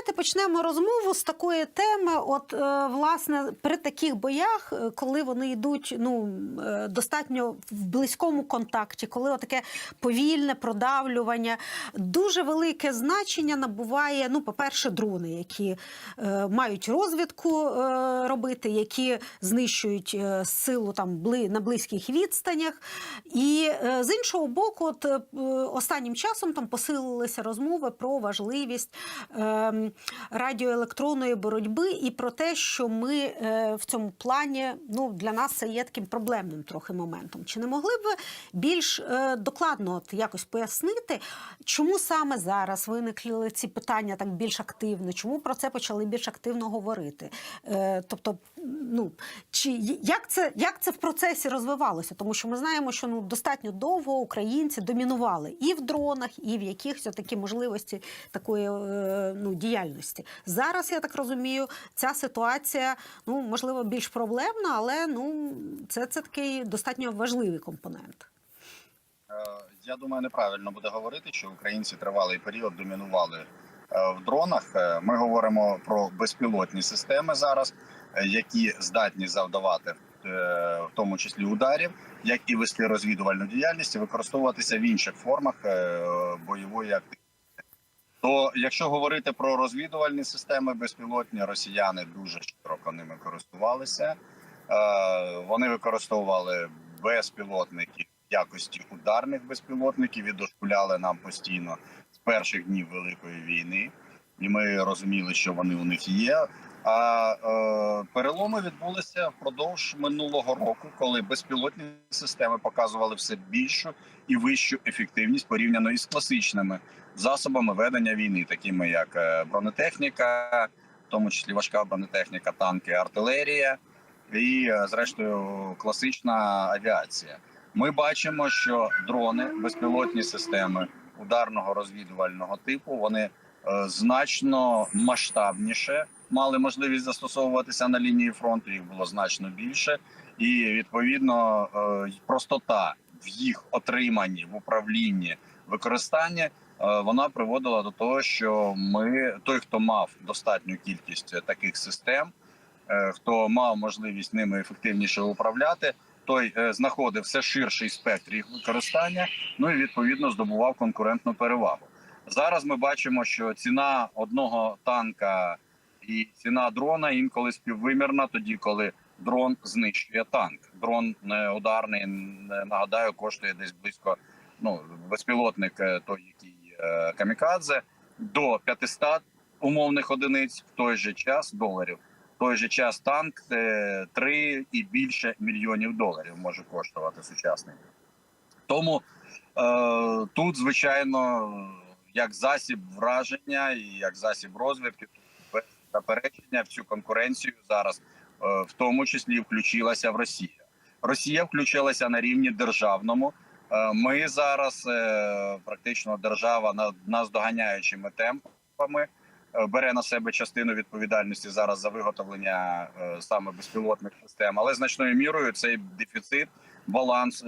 давайте почнемо розмову з такої теми. От, е, власне, при таких боях, е, коли вони йдуть ну, е, достатньо в близькому контакті, коли таке повільне продавлювання, дуже велике значення набуває, ну, по-перше, дрони, які мають розвідку робити, які знищують силу там бли, на близьких відстанях. І з іншого боку, от, останнім часом там посилилися розмови про важливість е, радіоелектронної боротьби і про те, що ми е, в цьому плані ну, для нас це є таким проблемним трохи моментом. Чи не могли б ви більш е, докладно от, якось пояснити, чому саме зараз виникли ці питання так більш активно? Чому про це почали більш активно говорити? Е, тобто, ну чи як це, як це в процесі розвивалося? Тому що ми знаємо, що ну достатньо довго українці домінували і в дронах, і в якихось такі можливості такої ну, діяльності. Зараз я так розумію, ця ситуація ну можливо більш проблемна, але ну це, це такий достатньо важливий компонент. Е, Я думаю, неправильно буде говорити, що українці тривалий період домінували е, в дронах. Е, Ми говоримо про безпілотні системи зараз, які здатні завдавати, в тому числі ударів, як і вести розвідувальну діяльність і використовуватися в інших формах бойової активності. То, якщо говорити про розвідувальні системи безпілотні, росіяни дуже широко ними користувалися. Е, Вони використовували безпілотники в якості ударних безпілотників і дошкуляли нам постійно з перших днів Великої війни, і ми розуміли, що вони у них є. А е, переломи відбулися впродовж минулого року, коли безпілотні системи показували все більшу і вищу ефективність порівняно із класичними засобами ведення війни, такими як е, бронетехніка, в тому числі важка бронетехніка, танки, артилерія і, е, зрештою, класична авіація. Ми бачимо, що дрони, безпілотні системи ударного розвідувального типу, вони е, значно масштабніше мали можливість застосовуватися на лінії фронту. Їх було значно більше, і відповідно е, простота в їх отриманні в управлінні використанні. е, Вона приводила до того, що ми той, хто мав достатню кількість таких систем, е, хто мав можливість ними ефективніше управляти, той знаходив все ширший спектр їх використання. Ну і відповідно здобував конкурентну перевагу. Зараз ми бачимо, що ціна одного танка і ціна дрона інколи співвимірна, тоді коли дрон знищує танк. Дрон е, ударний нагадаю, коштує десь близько. Ну безпілотник, е, той який е, камікадзе, до 500 умовних одиниць в той же час доларів. В той же час танк е, 3 і більше мільйонів доларів може коштувати сучасний. Тому е, тут, звичайно, як засіб враження і як засіб без заперечення в цю конкуренцію зараз, е, в тому числі, включилася в Росія. Росія включилася на рівні державному. Е, Ми зараз е, практично держава на наздоганяючими темпами бере на себе частину відповідальності зараз за виготовлення саме безпілотних систем, але значною мірою цей дефіцит баланс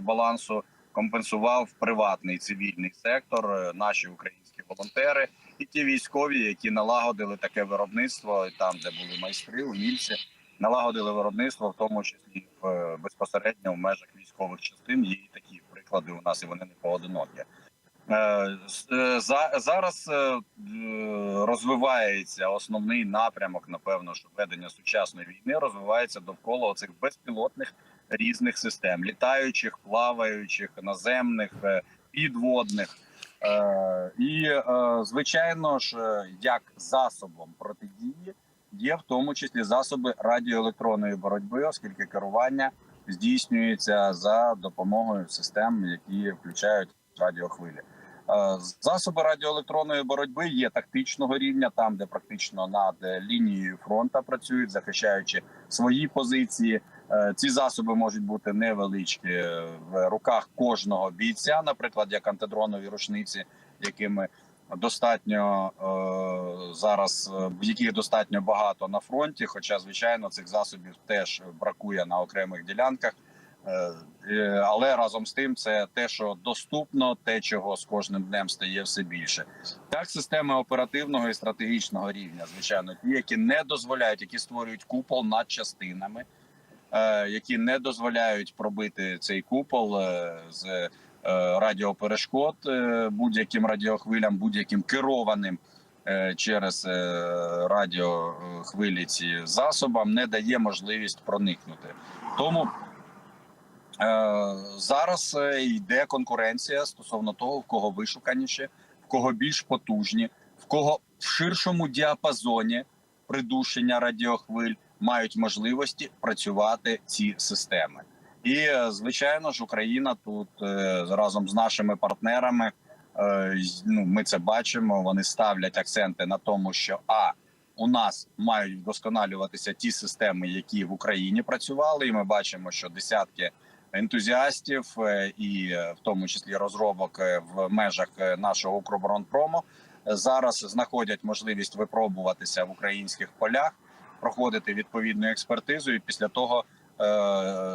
балансу компенсував приватний цивільний сектор, наші українські волонтери і ті військові, які налагодили таке виробництво там, де були майстри, умільці, налагодили виробництво, в тому числі в е, безпосередньо в межах військових частин. Є і такі приклади у нас, і вони не поодинокі. Е, е, за- Зараз розвивається основний напрямок, напевно, що ведення сучасної війни розвивається довкола цих безпілотних різних систем: літаючих, плаваючих, наземних, підводних. Е, І, е, звичайно ж, е, як засобом протидії є в тому числі засоби радіоелектронної боротьби, оскільки керування здійснюється за допомогою систем, які включають радіохвилі. Засоби радіоелектронної боротьби є тактичного рівня, там де практично над лінією фронту працюють, захищаючи свої позиції. Е, Ці засоби можуть бути невеличкі е, в руках кожного бійця, наприклад, як антидронові рушниці, якими достатньо е, зараз, в яких достатньо багато на фронті. Хоча, звичайно, цих засобів теж бракує на окремих ділянках. Але разом з тим, це те, що доступно, те, чого з кожним днем стає все більше. Так, системи оперативного і стратегічного рівня, звичайно, ті, які не дозволяють, які створюють купол над частинами, які не дозволяють пробити цей купол е, з е, радіоперешкод е, будь-яким радіохвилям, будь-яким керованим е, через е, радіохвилі ці засобам, не дає можливість проникнути. Тому Е, Зараз е, йде конкуренція стосовно того, в кого вишуканіше, в кого більш потужні, в кого в ширшому діапазоні придушення радіохвиль мають можливості працювати ці системи. І е, звичайно ж, Україна тут е, разом з нашими партнерами. е, Ну, ми це бачимо. Вони ставлять акценти на тому, що а у нас мають вдосконалюватися ті системи, які в Україні працювали, і ми бачимо, що десятки ентузіастів і в тому числі розробок в межах нашого Укроборонпрому зараз знаходять можливість випробуватися в українських полях, проходити відповідну експертизу, і після того е,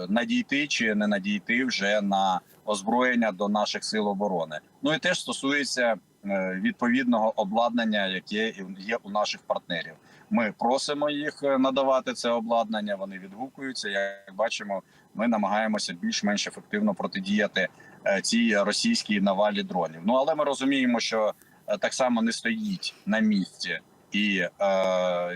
надійти чи не надійти вже на озброєння до наших сил оборони. Ну і теж стосується е, відповідного обладнання, яке є у наших партнерів. Ми просимо їх е, надавати це обладнання. Вони відгукуються. Як бачимо, ми намагаємося більш-менш ефективно протидіяти е, цій російській навалі дронів. Ну але ми розуміємо, що так само не стоїть на місці і е,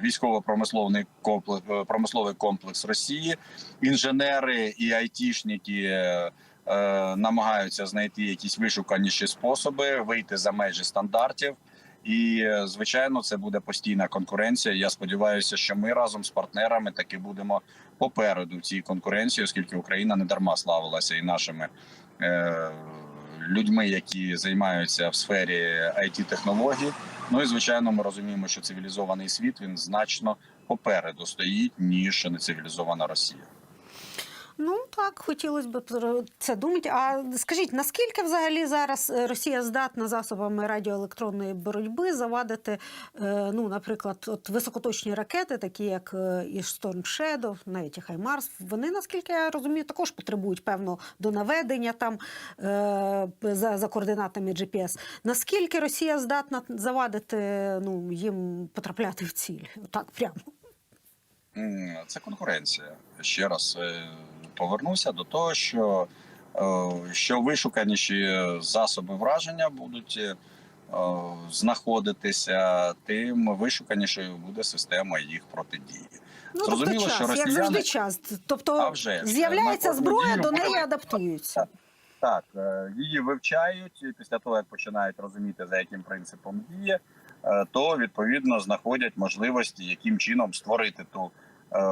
військово-промисловий комплекс, промисловий комплекс Росії, інженери і айтішники. Е, е, намагаються знайти якісь вишуканіші способи вийти за межі стандартів. І е, звичайно, це буде постійна конкуренція. Я сподіваюся, що ми разом з партнерами таки будемо попереду в цій конкуренції, оскільки Україна не дарма славилася і нашими е, людьми, які займаються в сфері it технологій. Ну і звичайно, ми розуміємо, що цивілізований світ він значно попереду стоїть ніж нецивілізована Росія. Ну так, хотілося б це думати. А скажіть, наскільки взагалі зараз е, Росія здатна засобами радіоелектронної боротьби завадити, е, ну, наприклад, от високоточні ракети, такі як е, і Storm Shadow, навіть і Хаймарс, вони, наскільки я розумію, також потребують певно до наведення там за, за координатами GPS. Наскільки Росія здатна завадити ну, їм потрапляти в ціль? Так прямо. Це конкуренція. Ще раз повернуся до того, що, е, що вишуканіші засоби враження будуть е, знаходитися, тим вишуканішою буде система їх протидії. Ну, Зрозуміло, тобто час, що як завжди час. А Тобто вже з'являється зброя, до неї адаптуються. Так, е, її вивчають і після того, як починають розуміти, за яким принципом діє, е, то відповідно знаходять можливості, яким чином створити ту е,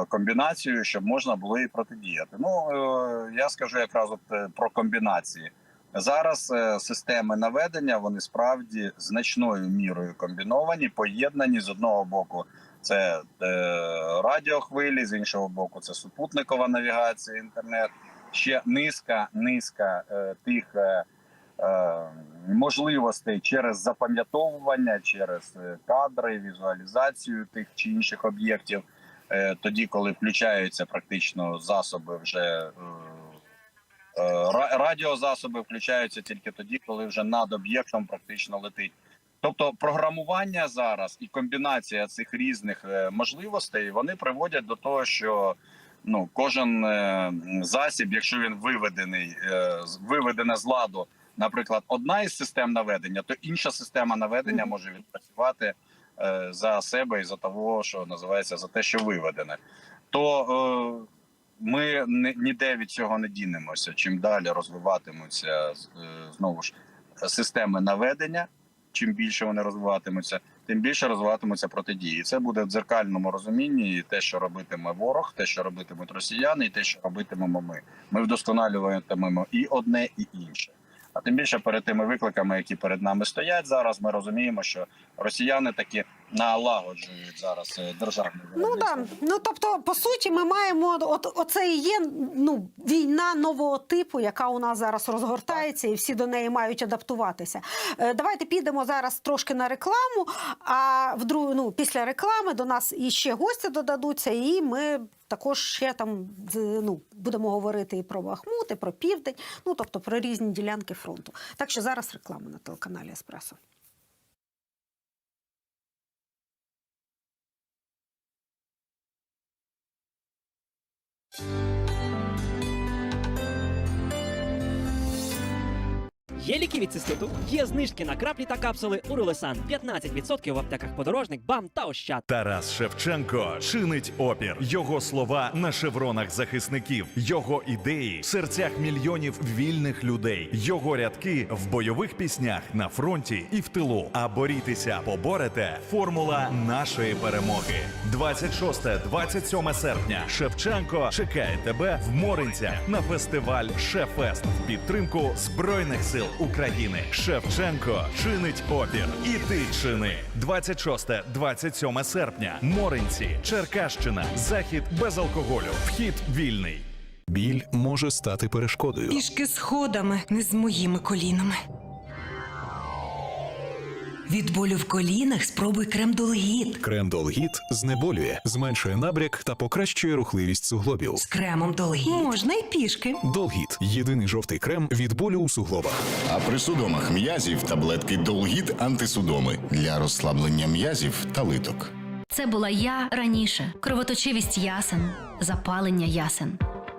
комбінацію, щоб можна було і протидіяти. Ну е, я скажу якраз от е, про комбінації. Зараз е, системи наведення вони справді значною мірою комбіновані, поєднані з одного боку. Це е, радіохвилі, з іншого боку, це супутникова навігація, інтернет ще низка низка е, тих е, е, можливостей через запам'ятовування, через е, кадри, візуалізацію тих чи інших об'єктів. Е, тоді, коли включаються практично засоби, вже е, е, радіозасоби включаються тільки тоді, коли вже над об'єктом практично летить. Тобто програмування зараз і комбінація цих різних можливостей вони приводять до того, що ну кожен засіб, якщо він виведений, е, з- ладу, наприклад, одна із систем наведення, то інша система наведення може відпрацювати за себе і за того, що називається за те, що виведене. То е, ми ніде від цього не дінемося. Чим далі розвиватимуться е, знову ж системи наведення, чим більше вони розвиватимуться, тим більше розвиватимуться протидії. І Це буде в дзеркальному розумінні. І те, що робитиме ворог, те, що робитимуть росіяни, і те, що робитимемо ми. Ми вдосконалюватимемо і одне, і інше. А тим більше перед тими викликами, які перед нами стоять зараз, ми розуміємо, що росіяни таки налагоджують зараз е, державне Ну да. Ну тобто, по суті, ми маємо от оце і є ну війна нового типу, яка у нас зараз розгортається, і всі до неї мають адаптуватися. Е, Давайте підемо зараз трошки на рекламу. А в друг, ну, після реклами до нас іще гості додадуться, і ми. Також ще там ну, будемо говорити і про Бахмут, і про південь, ну тобто про різні ділянки фронту. Так що зараз реклама на телеканалі Еспресо. Є ліки від циститу, є знижки на краплі та капсули Уролесан. 15% в аптеках подорожник, бам та ощад. Тарас Шевченко чинить опір. Його слова на шевронах захисників, його ідеї в серцях мільйонів вільних людей, його рядки в бойових піснях на фронті і в тилу. А борітеся, поборете. Формула нашої перемоги. 26-27 серпня. Шевченко чекає тебе в Моринцях на фестиваль Шефест в підтримку збройних сил України. Шевченко чинить опір. І ти чини. 26-27 серпня. Моринці, Черкащина, захід без алкоголю. Вхід вільний. Біль може стати перешкодою. Пішки сходами, не з моїми колінами. Від болю в колінах спробуй крем Долгіт. Крем Долгіт знеболює, зменшує набряк та покращує рухливість суглобів. З кремом Долгіт можна й пішки. Долгіт єдиний жовтий крем від болю у суглобах. А при судомах м'язів таблетки Долгіт антисудоми для розслаблення м'язів та литок. Це була я раніше. Кровоточивість ясен, запалення ясен.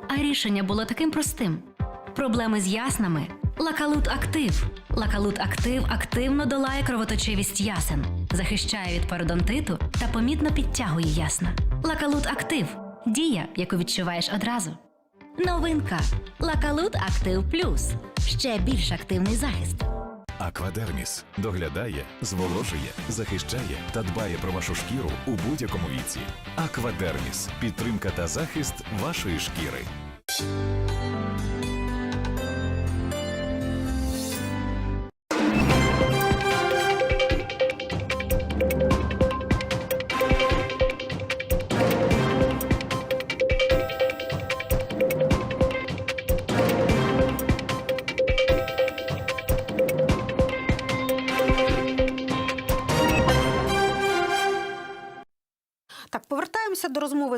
А рішення було таким простим: проблеми з яснами. Лакалут Актив. Лакалут Актив активно долає кровоточивість ясен, захищає від пародонтиту та помітно підтягує ясна. Лакалут Актив дія, яку відчуваєш одразу. Новинка Лакалут Актив Плюс. Ще більш активний захист. Аквадерміс доглядає, зволожує, захищає та дбає про вашу шкіру у будь-якому віці. Аквадерміс підтримка та захист вашої шкіри.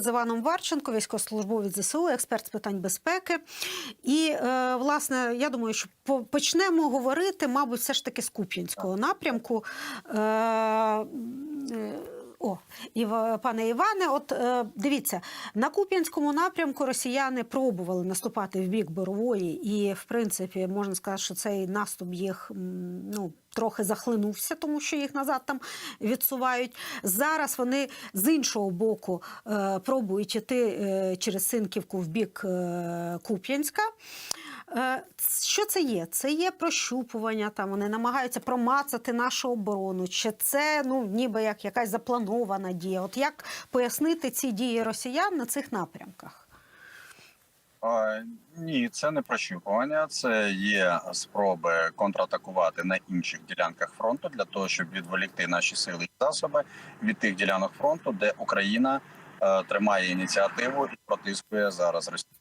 З Іваном Варченко, військовослужбовець ЗСУ, експерт з питань безпеки. І, е, власне, я думаю, що по- почнемо говорити, мабуть, все ж таки з Куп'янського напрямку. О, Ів, пане Іване, от е, дивіться, на Куп'янському напрямку росіяни пробували наступати в бік Борової, і, в принципі, можна сказати, що цей наступ їх ну, трохи захлинувся, тому що їх назад там відсувають. Зараз вони з іншого боку е, пробують іти е, через Синківку в бік е, Куп'янська. Е, Що це є? Це є прощупування, там вони намагаються промацати нашу оборону. Чи це ну, ніби як якась запланована дія? От як пояснити ці дії росіян на цих напрямках? Е, Ні, це не прощупування, це є спроби контратакувати на інших ділянках фронту для того, щоб відволікти наші сили і засоби від тих ділянок фронту, де Україна е, тримає ініціативу і протискує зараз Росію.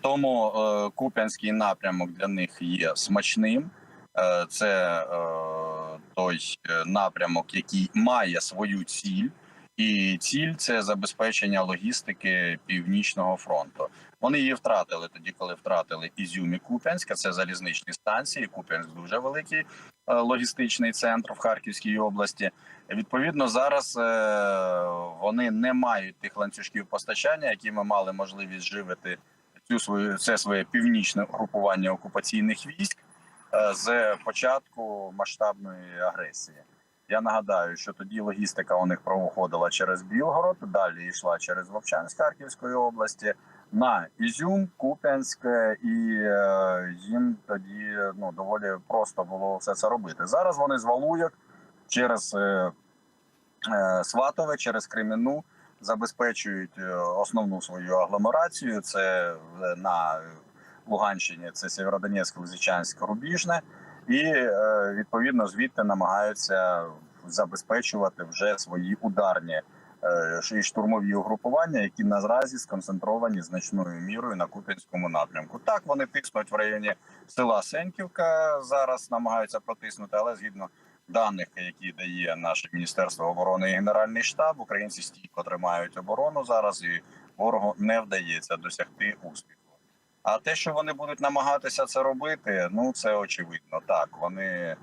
Тому е, Куп'янський напрямок для них є смачним. Е, це е, той напрямок, який має свою ціль. І ціль це забезпечення логістики північного фронту. Вони її втратили тоді, коли втратили Ізюм і Куп'янська. Це залізничні станції. Куп'янськ дуже великий логістичний центр в Харківській області. Відповідно, зараз вони не мають тих ланцюжків постачання, які ми мали можливість живити цю свою це своє північне угрупування окупаційних військ е, з початку масштабної агресії. Я нагадаю, що тоді логістика у них проходила через Білгород, далі йшла через Вовчанськ Харківської області на Ізюм, Куп'янськ, і е, їм тоді ну доволі просто було все це робити. Зараз вони з Валуєк через е, е, Сватове, через Кремінну забезпечують е, основну свою агломерацію. Це е, на Луганщині, це Сєвєродонецьк, Лисичанськ, Рубіжне, і е, відповідно звідти намагаються забезпечувати вже свої ударні і штурмові угрупування, які наразі сконцентровані значною мірою на Куп'янському напрямку. Так вони тиснуть в районі села Сеньківка. Зараз намагаються протиснути, але згідно даних, які дає наше міністерство оборони і генеральний штаб, українці стійко тримають оборону зараз, і ворогу не вдається досягти успіху. А те, що вони будуть намагатися це робити, ну це очевидно. Так вони, е,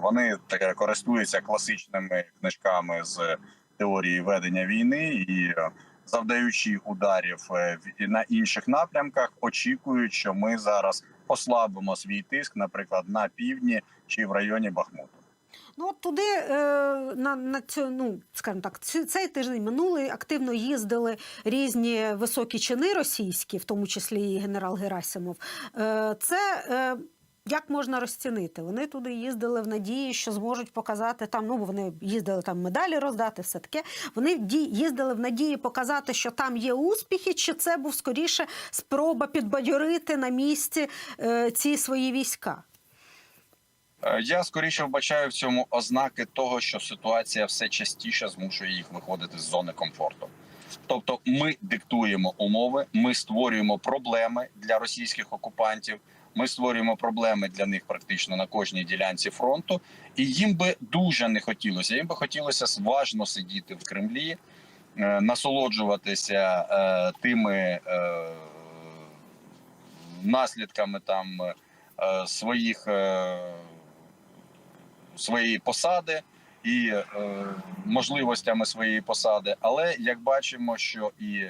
вони користуються класичними книжками з теорії ведення війни і е, завдаючи ударів е, на інших напрямках, очікують, що ми зараз послабимо свій тиск, наприклад, на півдні чи в районі Бахмуту. Ну от туди е, на, на цю, ну скажімо так, цей тиждень минулий активно їздили різні високі чини російські, в тому числі і генерал Герасимов. Е, це е, як можна розцінити? Вони туди їздили в надії, що зможуть показати там. Ну вони їздили там медалі роздати, все таке. Вони ді- їздили в надії показати, що там є успіхи, чи це був скоріше спроба підбадьорити на місці е, ці свої війська. Е, Я скоріше вбачаю в цьому ознаки того, що ситуація все частіше змушує їх виходити з зони комфорту. Тобто, ми диктуємо умови, ми створюємо проблеми для російських окупантів. Ми створюємо проблеми для них практично на кожній ділянці фронту, і їм би дуже не хотілося. Їм би хотілося важно сидіти в Кремлі, е, насолоджуватися е, тими е, наслідками там своїх своєї посади і е, можливостями своєї посади. Але як бачимо, що і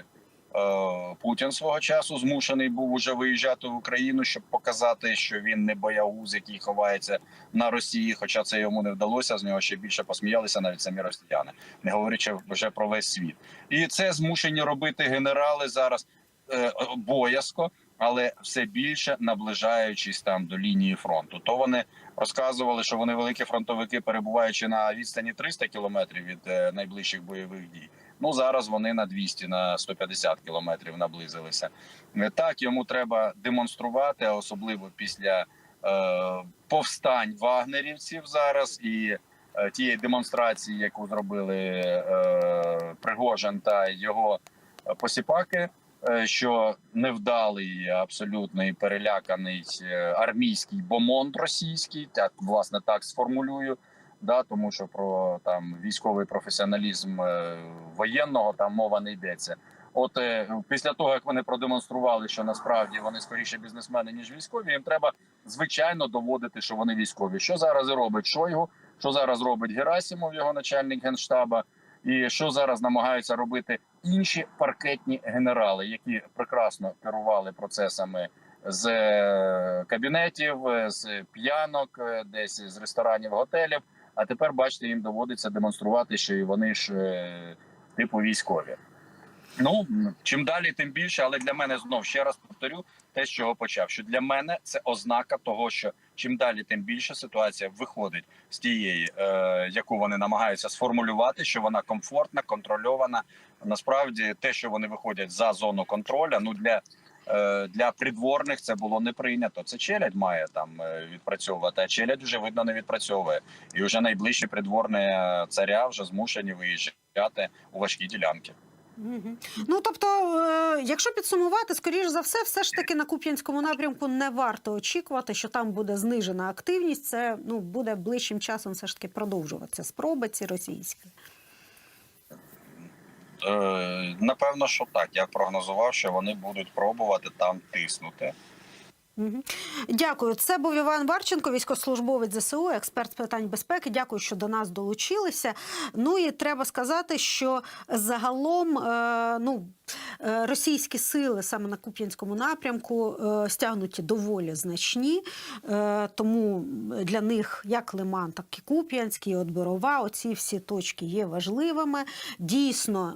Путін свого часу змушений був уже виїжджати в Україну, щоб показати, що він не боягуз, який ховається на Росії. Хоча це йому не вдалося. З нього ще більше посміялися навіть самі росіяни, не говорячи вже про весь світ. І це змушені робити генерали зараз е, боязко, але все більше наближаючись там до лінії фронту. То вони розказували, що вони великі фронтовики, перебуваючи на відстані 300 кілометрів від е, найближчих бойових дій. Ну зараз вони на 200, на 150 кілометрів наблизилися. Е, Так йому треба демонструвати, особливо після е, повстань вагнерівців зараз і е, тієї демонстрації, яку зробили е, Пригожин та його посіпаки. е, Що невдалий, абсолютно переляканий е, армійський бомонд російський, так власне так сформулюю, да тому що про там військовий професіоналізм е, воєнного там мова не йдеться. От е, після того як вони продемонстрували, що насправді вони скоріше бізнесмени ніж військові, їм треба звичайно доводити, що вони військові. Що зараз робить Шойгу, що зараз робить Герасимов, його начальник генштаба, і що зараз намагаються робити інші паркетні генерали, які прекрасно керували процесами з е, кабінетів, з п'янок, десь з ресторанів, готелів. А тепер бачите, їм доводиться демонструвати, що і вони ж е, типу військові. Ну чим далі, тим більше. Але для мене знов ще раз повторю те, з чого почав. Що для мене це ознака того, що чим далі, тим більше ситуація виходить з тієї, е, яку вони намагаються сформулювати, що вона комфортна, контрольована. Насправді, те, що вони виходять за зону контроля, ну для. Е, Для придворних це було не прийнято. Це челядь має там е, відпрацьовувати. А челядь вже видно не відпрацьовує, і вже найближчі придворні е, царя вже змушені виїжджати у важкі ділянки. Ну тобто, якщо підсумувати, скоріш за все, все ж таки на Куп'янському напрямку не варто очікувати, що там буде знижена активність. Це ну буде ближчим часом все ж таки продовжуватися спроби ці російські. Е, напевно, що так. Я прогнозував, що вони будуть пробувати там тиснути. Дякую. Це був Іван Варченко, військовослужбовець ЗСУ, експерт з питань безпеки. Дякую, що до нас долучилися. Ну і треба сказати, що загалом е, ну, е, російські сили саме на Куп'янському напрямку е, стягнуті доволі значні. Тому для них як Лиман, так і Куп'янський, і Отборова, оці всі точки є важливими. Дійсно,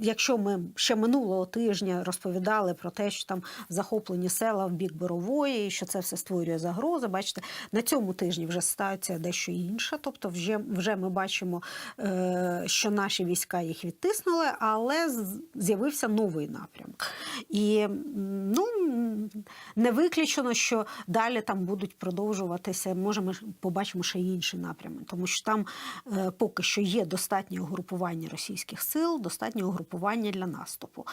якщо ми ще минулого тижня розповідали про те, що там захоплені села в бік Борової, що це все створює загрози, бачите, на цьому тижні вже ситуація дещо інша. Тобто, вже, вже ми бачимо, е, що наші війська їх відтиснули, але з'явився новий напрямок. І ну, не виключено, що далі там будуть продовжуватися. Може, ми побачимо ще інші напрями, тому що там е, поки що є достатнє угрупування російських сил, достатнє угрупування для наступу.